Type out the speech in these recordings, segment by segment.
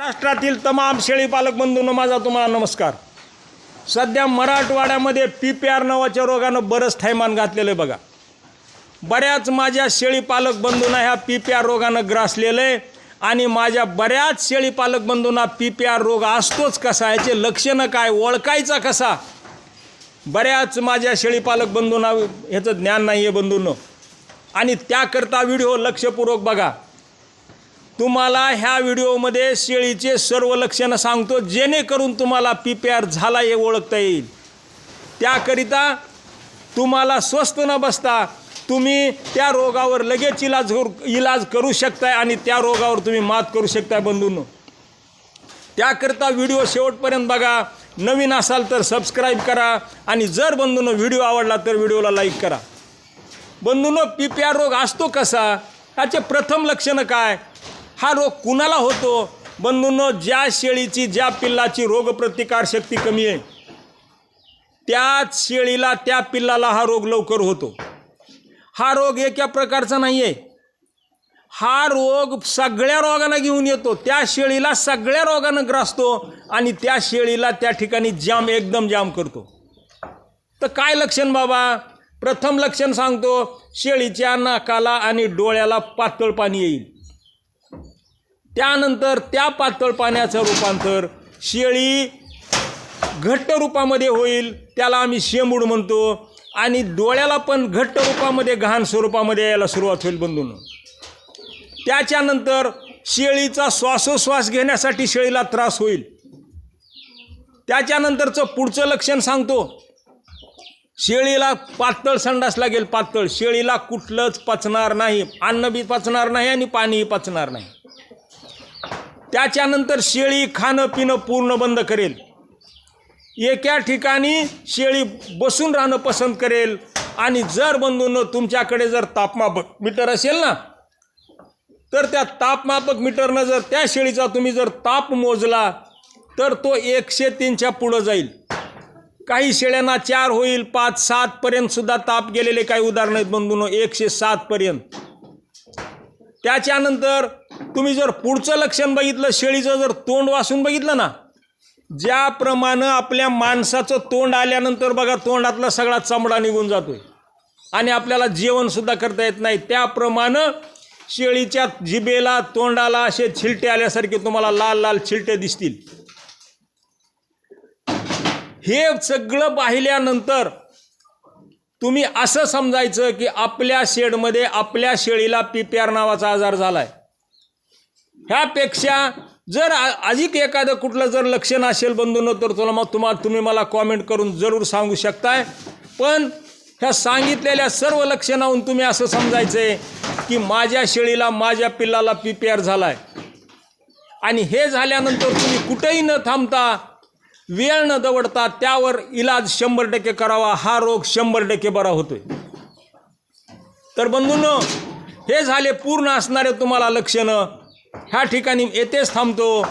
महाराष्ट्रातील तमाम शेळी पालक बंधूंना माझा तुम्हाला नमस्कार. सध्या मराठवाड्यामध्ये पी पी आर नावाच्या रोगानं बरंच थैमान घातलेलं आहे बघा. बऱ्याच माझ्या शेळी पालक बंधूंना ह्या पी पी आर रोगानं ग्रासलेलं आहे आणि माझ्या बऱ्याच शेळी पालक बंधूंना पी पी आर रोग असतोच कसा याचे लक्षणं काय ओळखायचा कसा? बऱ्याच माझ्या शेळी पालक बंधूंना ह्याचं ज्ञान नाही आहे बंधूंनो. आणि त्याकरता व्हिडिओ लक्षपूर्वक बघा. तुम्हाला ह्या व्हिडिओमध्ये शेळीचे सर्व लक्षणं सांगतो जेणेकरून तुम्हाला पी पी आर झाला हे ओळखता येईल. त्याकरिता तुम्हाला स्वस्त न बसता तुम्ही त्या रोगावर लगेच इलाज करू इलाज करू शकताय आणि त्या रोगावर तुम्ही मात करू शकताय बंधूंनो. त्याकरिता व्हिडिओ शेवटपर्यंत बघा. नवीन असाल तर सबस्क्राईब करा आणि जर बंधूंनो व्हिडिओ आवडला तर व्हिडिओला लाईक करा. बंधूंनो पी पी आर रोग असतो कसा? त्याचे प्रथम लक्षणं काय? हा रोग कुणाला होतो? बंधूंनो ज्या शेळीची ज्या पिल्लाची रोगप्रतिकार शक्ती कमी आहे त्याच शेळीला त्या पिल्लाला हा रोग लवकर होतो. हा रोग एका प्रकारचा नाही आहे हा रोग सगळ्या रोगांना घेऊन येतो. त्या शेळीला सगळ्या रोगानं ग्रासतो आणि त्या शेळीला त्या ठिकाणी जाम एकदम जाम करतो. तर काय लक्षण बाबा? प्रथम लक्षण सांगतो शेळीच्या नाकाला आणि डोळ्याला पातळ पाणी येईल. त्यानंतर त्या पातळ पाण्याचं रूपांतर शेळी घट्ट रूपामध्ये होईल त्याला आम्ही शेंबूड म्हणतो. आणि डोळ्याला पण घट्ट रूपामध्ये घाण स्वरूपामध्ये यायला सुरुवात होईल बंधून. त्याच्यानंतर शेळीचा श्वासोश्वास घेण्यासाठी शेळीला त्रास होईल. त्याच्यानंतरचं पुढचं लक्षण सांगतो. शेळीला पातळ संडास लागेल पातळ. शेळीला कुठलंच पचणार नाही. अन्न बी पचणार नाही आणि पाणीही पचणार नाही. त्याच्यानंतर शेळी खाणं पिणं पूर्ण बंद करेल. एका ठिकाणी शेळी बसून राहणं पसंत करेल. आणि जर बंधून तुमच्याकडे जर तापमापक मीटर असेल ना तर त्या तापमापक मीटरनं जर त्या शेळीचा तुम्ही जर ताप मोजला तर तो एकशे तीनच्या पुढं जाईल. काही शेळ्यांना चार होईल पाच सातपर्यंत सुद्धा ताप गेलेले काही उदाहरणं आहेत बंधून एकशे सातपर्यंत त्याच्यानंतर तुम्ही जर पुढचं लक्षण बघितलं शेळीचं जर तोंड वासून बघितलं ना ज्याप्रमाणे आपल्या माणसाचं तोंड आल्यानंतर बघा तोंडातला सगळा चमडा निघून जातोय. आणि आपल्याला जेवणसुद्धा करता येत नाही. त्याप्रमाणे शेळीच्या जिबेला तोंडाला असे छिलटे आल्यासारखे तुम्हाला लाल लाल छिलटे दिसतील. हे सगळं पाहिल्यानंतर तुम्ही असं समजायचं की आपल्या शेडमध्ये आपल्या शेळीला पीपीआर नावाचा आजार झाला आहे ह्यापेक्षा जर अधिक एखादं कुठलं जर लक्षण असेल बंधून तर तुला मग तुम्हाला तुम्ही मला कॉमेंट करून जरूर सांगू शकताय. पण ह्या सांगितलेल्या सर्व लक्षणाहून तुम्ही असं समजायचं आहे की माझ्या शेळीला माझ्या पिल्लाला पी पी आर झाला आहे आणि हे झाल्यानंतर तुम्ही कुठेही न थांबता वेळ न दवडता त्यावर इलाज शंभर टक्के करावा. हा रोग शंभर टक्के बरा होतोय. तर बंधूंनो हे झाले पूर्ण असणारे तुम्हाला लक्षणं. ह्या ठिकाणी येथेच थांबतो.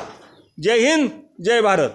जय हिंद जय भारत.